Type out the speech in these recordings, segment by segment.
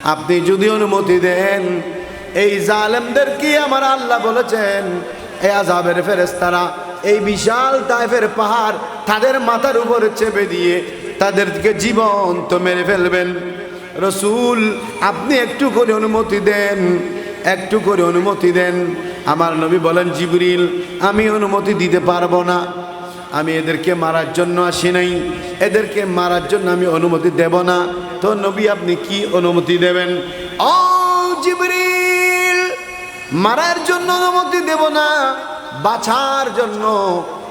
আপনি যদি অনুমতি দেন, এই জালেমদের কি আমার আল্লাহ বলেছেন? এই আজাবের ফেরেস্তারা এই বিশাল তাইফের পাহাড় তাদের মাথার উপরে চেপে দিয়ে তাদেরকে জীবন্ত মেরে ফেলবেন। রসুল, আপনি একটু করে অনুমতি দেন, একটু করে অনুমতি দেন। আমার নবী বলেন, জিবরিল, আমি অনুমতি দিতে পারব না। আমি এদেরকে মারার জন্য আসি নাই। এদেরকে মারার জন্য আমি অনুমতি দেব না। তো নবী, আপনি কি অনুমতি দেবেন? ও জিবরিল, মারার জন্য অনুমতি দেব না, বাছার জন্য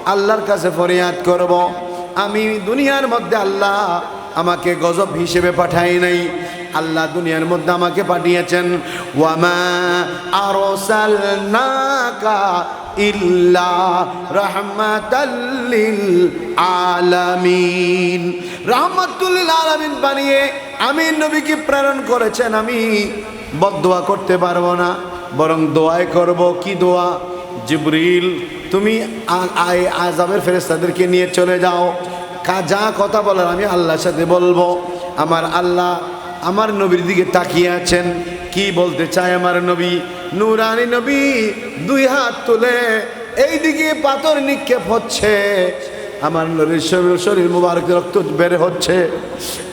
আল্লাহর কাছে ফরিয়াদ করব। আমি দুনিয়ার মধ্যে আল্লাহ আমাকে গজব হিসেবে পাঠাই নাই। আল্লাহ দুনিয়ার মধ্যে আমাকে পাঠিয়েছেন। ওয়ামা আরসালনাকা ইল্লা রহমাতাল্লিল আলামিন। রহমাতুল্লিল আলামিন বানিয়ে আমি নবীকে প্রেরণ করেছেন, আমি বদদোয়া করতে পারব না, বরং দোয়াই করব। কি দোয়া? জিবরিল, তুমি আ- আ- আজাবের ফেরেস্তাদেরকে নিয়ে চলে যাও। কা যা কথা বলার আমি আল্লাহর সাথে বলব। আমার আল্লাহ আমার নবীর দিকে তাকিয়ে আছেন। কি বলতে চায় আমার নবী? নুরানি নবী দুই হাত তুলে এই দিকে পাথর নিক্ষেপ হচ্ছে। আমার নবীর শরীর মুবারক রক্ত বের হচ্ছে।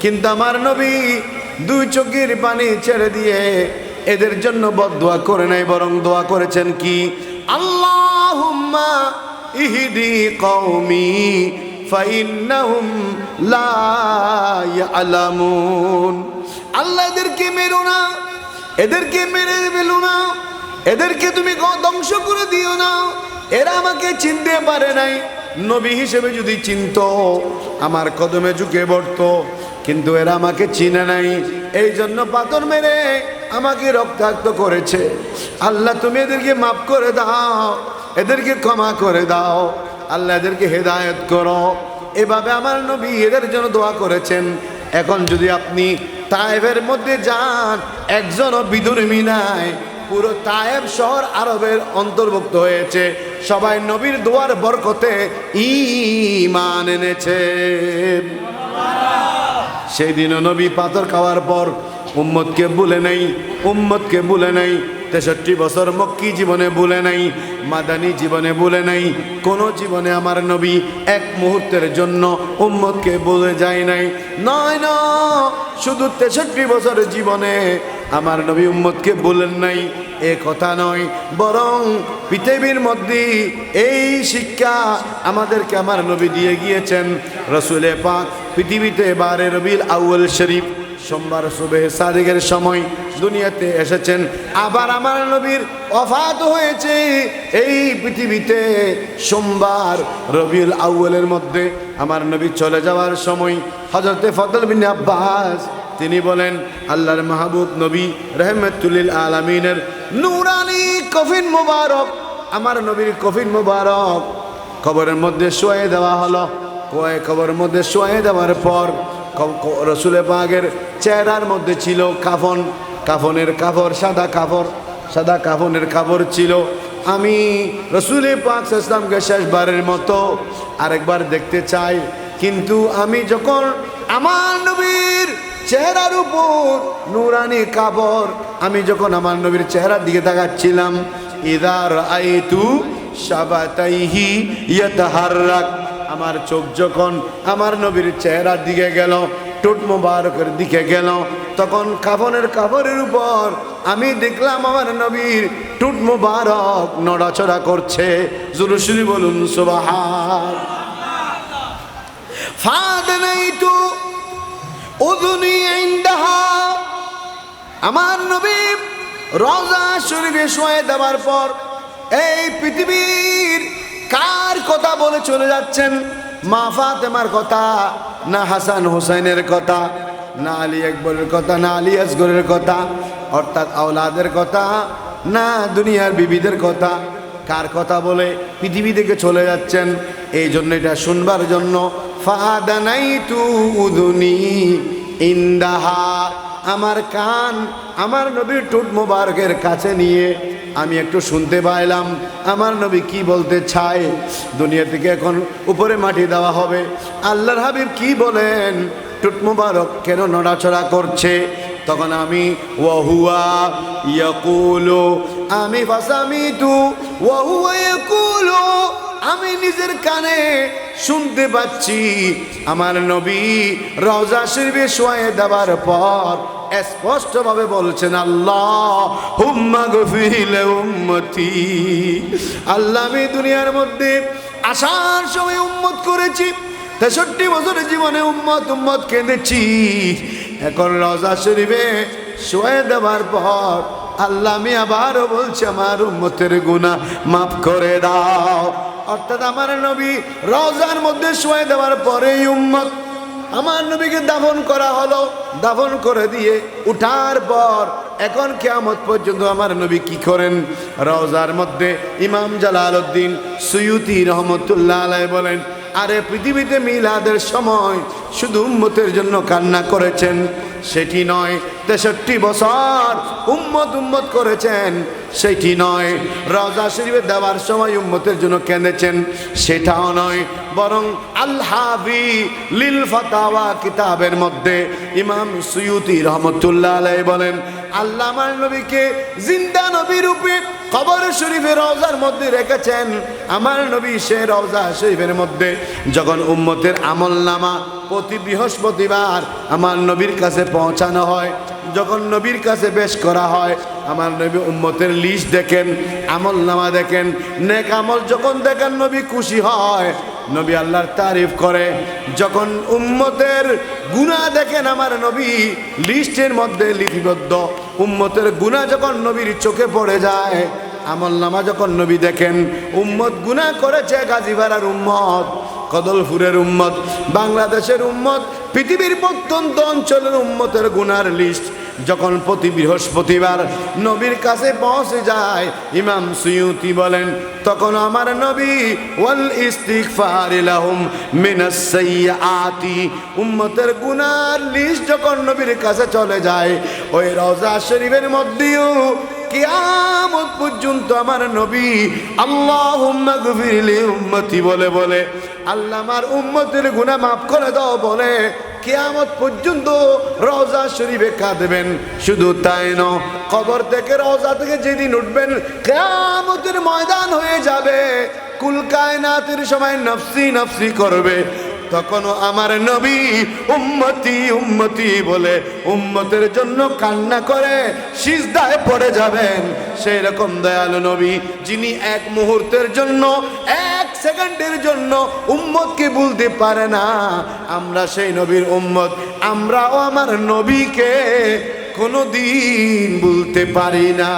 কিন্তু আমার নবী দুই চোখের পানি ছেড়ে দিয়ে এদের জন্য বদদোয়া করে নাই, বরং দোয়া করেছেন কি? আল্লাহুম্মা ইহদি কওমি ফাইন্নাহুম লা ইয়ালামুন। আল্লাহ এদেরকে মেরো না, এদেরকে মেরে ফেলো না, এদেরকে তুমি ধ্বংস করে দিও না। এরা আমাকে চিনতে পারে নাই। নবী হিসেবে যদি চিনত, আমার কদমে ঝুঁকে পড়তো, কিন্তু এরা আমাকে চিনে নাই। এই জন্য পাথর মেরে আমাকে রক্তাক্ত করেছে। আল্লাহ, তুমি এদেরকে মাফ করে দাও, এদেরকে ক্ষমা করে দাও। আল্লাহ, এদেরকে হেদায়ত করো। এভাবে আমার নবী এদের জন্য দোয়া করেছেন। এখন যদি আপনি তায়েবের মধ্যে যান, একজনও বিদুর্মী নাই, পুরো তায়েব শহর আরবের অন্তর্ভুক্ত হয়েছে। সবাই নবীর দোয়ার বরকতে ইমান এনেছে। সেই দিনও নবী পাথর খাওয়ার পর উম্মতকে ভুলে নেই, উম্মতকে ভুলে নাই তেষট্টি বছর মক্কি জীবনে ভুলে নাই, মাদানী জীবনে ভুলে নাই, কোনো জীবনে আমার নবী এক মুহূর্তের জন্য উম্মতকে ভুলে যায় নাই। নয়, ন, শুধু তেষট্টি বছর জীবনে আমার নবী উম্মতকে বলেন নাই, এ কথা নয়। বরং পৃথিবীর মধ্যে এই শিক্ষা আমাদেরকে আমার নবী দিয়ে গিয়েছেন। রসুলে পাক পৃথিবীতে বারে রবিল আউ্ল শরীফ সোমবার সুবে সাদিকের সময় দুনিয়াতে এসেছেন। আবার আমার নবীর অফাত হয়েছে এই পৃথিবীতে। সোমবার রবিউল আউ্লের মধ্যে আমার নবী চলে যাওয়ার সময় হজরতে ফতল বিন আব্বাস, তিনি বলেন, আল্লাহর মাহবুব নবী রহমতুল্লিল আলমিনের নুরানি কফিন মুবারক, আমার নবীর কফিন মুবারক কবরের মধ্যে শোয়ে দেওয়া হলো। কয়ে কবরের মধ্যে শোয়ে দেওয়ার পর রসুলে পাকের চেহারার মধ্যে ছিল কাফন, কাফনের কাপড় সাদা কাপড় সাদা কাফনের কাপড় ছিল। আমি রসুলে পাক ইসলামকে শেষবারের মতো আরেকবার দেখতে চাই। কিন্তু আমি যখন আমার নবীর চেহারার উপর নুরানি কাপড়, আমি যখন আমার নবীর চেহারার দিকে তাকাচ্ছিলাম ইদার আইতু সাবাতাইহি ইয়াতাহাররাক আমার চোখ যখন আমার নবীর চেহারার দিকে গেল টুট মোবারকের দিকে গেল। তখন কাফনের কাপড়ের উপর আমি দেখলাম আমার নবীর টুট মোবারক নড়াচড়া করছে। জুরুসুরি বলুন, সুবাহান। ফাদনাইতু উযুনি ইনদাহা। আমার নবী রজা শরীফে শোয়ে দেওয়ার পর এই পৃথিবীর কার কথা বলে চলে যাচ্ছেন? মা ফাতেমার কথা। না হাসান হোসেনের কথা, না আলী আকবরের কথা, না আলী আসগরের কথা, অর্থাৎ আওলাদের কথা, না দুনিয়ার বিবিদের কথা। কার কথা বলে পৃথিবী থেকে চলে যাচ্ছেন? এই জন্য এটা শুনবার জন্য ফাদানাই তু উদুনি ইন্দাহা। আমার কান আমার নবীর টুট মোবারকের কাছে নিয়ে আমি একটু শুনতে পাইলাম। আমার নবী কি বলতে চায়? দুনিয়া থেকে এখন উপরে মাটি দেওয়া হবে। আল্লাহর হাবিব কি বলেন? টুট মোবারক কেন নড়াচড়া করছে? তখন আমি ইয়াকুলু। আমি ইয়াকুলু। আমি নিজের কানে শুনতে পাচ্ছি। আমার নবী রওজা শরীফে শোয়ে দেওয়ার পর স্পষ্টভাবে বলছেন, আল্লাহ, হুম্মা গফিলে উম্মতি। আল্লাহ, আমি দুনিয়ার মধ্যে আসার সময় উম্মত করেছি, তেষট্টি বছরের জীবনে উম্মত উম্মত কেঁদেছি। এখন রজা শরীফে শোয়ে দেওয়ার পর আল্লাহ, আমি আবারও বলছি, আমার উম্মতের গুণা মাফ করে দাও। অর্থাৎ আমার নবী রজার মধ্যে শোয়ে দেওয়ার পরেই উম্মত আমার নবীকে দাফন করা হলো। দাফন করে দিয়ে উঠার পর এখন কেয়ামত পর্যন্ত আমার নবী কি করেন? রওজার মধ্যে ইমাম জালাল উদ্দিন সুয়ুতি রহমতুল্লাহ আলাই বলেন আরে পৃথিবীতে মিলাদের সময় শুধু উম্মতের জন্য কান্না করেছেন, সেটি নয়, তেষট্টি বছর উম্মত উম্মত করেছেন, সেটি নয়, রজা শরীফে দেওয়ার সময় উম্মতের জন্য কেঁদেছেন, সেটাও নয়, বরং আল্লাহাবি লিল ফাতাওয়া কিতাবের মধ্যে ইমাম সুয়ুতি রহমতুল্লাহ আলাই বলেন আল্লাহ নবীকে জিন্দা নবী রূপে কবর শরীফে রওজার মধ্যে রেখেছেন। আমার নবী সে রওজা শরীফের মধ্যে যখন উম্মতের আমল নামা প্রতি বৃহস্পতিবার আমার নবীর কাছে পৌঁছানো হয়, যখন নবীর কাছে বেশ করা হয়, আমার নবী উম্মতের লিস্ট দেখেন আমল নামা দেখেন, নেক আমল যখন দেখেন নবী খুশি হয়, নবী আল্লাহর তারিফ করে। যখন উম্মতের গুণা দেখেন, আমার নবী লিস্টের মধ্যে লিপিবদ্ধ। উম্মতের গুণা যখন নবীর চোখে পড়ে যায়, আমল নামা যখন নবী দেখেন, উম্মত গুণা করেছে গাজীপাড়ার উম্মত কদলফুরের উম্মত, বাংলাদেশের উম্মত, পৃথিবীর প্রত্যন্ত অঞ্চলের উম্মতের গুনার লিস্ট যখন প্রতি বৃহস্পতিবার নবীর কাছে পৌঁছে যায়, ইমাম সুয়ুতি বলেন, তখন আমার নবী, ওয়াল ইস্তিগফার লাহুম মিনাস সাইয়্যাতি। উম্মতের গুনার লিস্ট যখন নবীর কাছে চলে যায়, ওই রওজা শরীফের মধ্যেও কিয়ামত পর্যন্ত আমার নবী গফিরলি উম্মতি বলে বলে, আল্লাহ আমার উম্মতের গুনাহ মাফ করে দাও বলে কিয়ামত পর্যন্ত রওজা শরীফে কাঁদবেন। শুধু তাই ন কবর থেকে রওজা থেকে যেদিন উঠবেন, কেয়ামতের ময়দান হয়ে যাবে। কুল কায়নাতের সময় নফসি নফসি করবে। তখনও আমার নবী উম্মতি উম্মতি বলে, উম্মতের জন্য কান্না করে সিজদায় পড়ে যাবেন। সেই রকম দয়ালু নবী, যিনি এক মুহূর্তের জন্য এক সেকেন্ডের জন্য উম্মতকে বলতে পারে না, আমরা সেই নবীর উম্মত, আমরাও আমার নবীকে কোনো দিন বলতে পারি না।